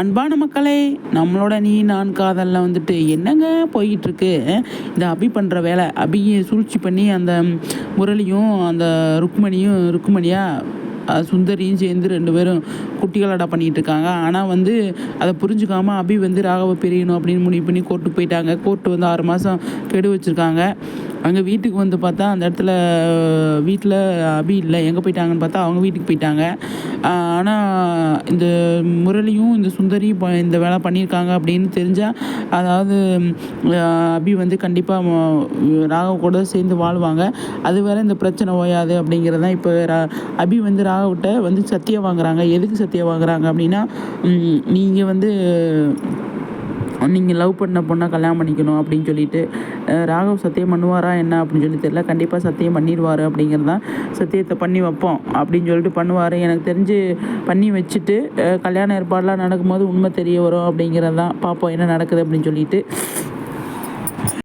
அன்பான மக்களே நம்மளோட நீ நான் காதலில் வந்துட்டு என்னங்க போயிட்டுருக்கு? இந்த அபி பண்ணுற வேலை அபியை சூழ்ச்சி பண்ணி அந்த முரளியும் அந்த ருக்மணியும் ருக்மணியா சுந்தரியும் சேர்ந்து ரெண்டு பேரும் குட்டிகளடா பண்ணிகிட்டு இருக்காங்க ஆனால் வந்து அதை புரிஞ்சுக்காமல் அபி வந்து ராகவ பிரியணும் அப்படின்னு முடிவு பண்ணி கோர்ட்டுக்கு போயிட்டாங்க. கோர்ட்டு வந்து ஆறு மாதம் கெடு வச்சுருக்காங்க. அங்கே வீட்டுக்கு வந்து பார்த்தா அந்த இடத்துல வீட்டில் அபி இல்லை. எங்கே போயிட்டாங்கன்னு பார்த்தா அவங்க வீட்டுக்கு போயிட்டாங்க. ஆனால் இந்த முரளியும் இந்த சுந்தரி ப- இந்த வேலை பண்ணியிருக்காங்க அப்படின்னு தெரிஞ்சால் அதாவது அபி வந்து கண்டிப்பாக ராகவ் கூட சேர்ந்து வாழ்வாங்க. அது வேற இந்த பிரச்சனை ஓயாது அப்படிங்கிறது தான் இப்போ ரா அபி வந்து ராகவ்கிட்ட வந்து சத்தியம் வாங்குறாங்க. எதுக்கு சத்தியம் வாங்குறாங்க அப்படின்னா நீங்கள் வந்து நீங்கள் லவ் பண்ண பொண்ணை கல்யாணம் பண்ணிக்கணும் அப்படின்னு சொல்லிட்டு ராகவ் சத்தியம் பண்ணுவாரா என்ன அப்படின்னு சொல்லி தெரியல. கண்டிப்பாக சத்தியம் பண்ணிடுவார் அப்படிங்கிறது தான் சத்தியத்தை பண்ணி வைப்போம் அப்படின்னு சொல்லிட்டு பண்ணுவார். எனக்கு தெரிஞ்சு பண்ணி வச்சுட்டு கல்யாண ஏற்பாடெலாம் நடக்கும்போது உண்மை தெரிய வரும் அப்படிங்கிறது தான் பார்ப்போம் என்ன நடக்குது அப்படின்னு சொல்லிட்டு.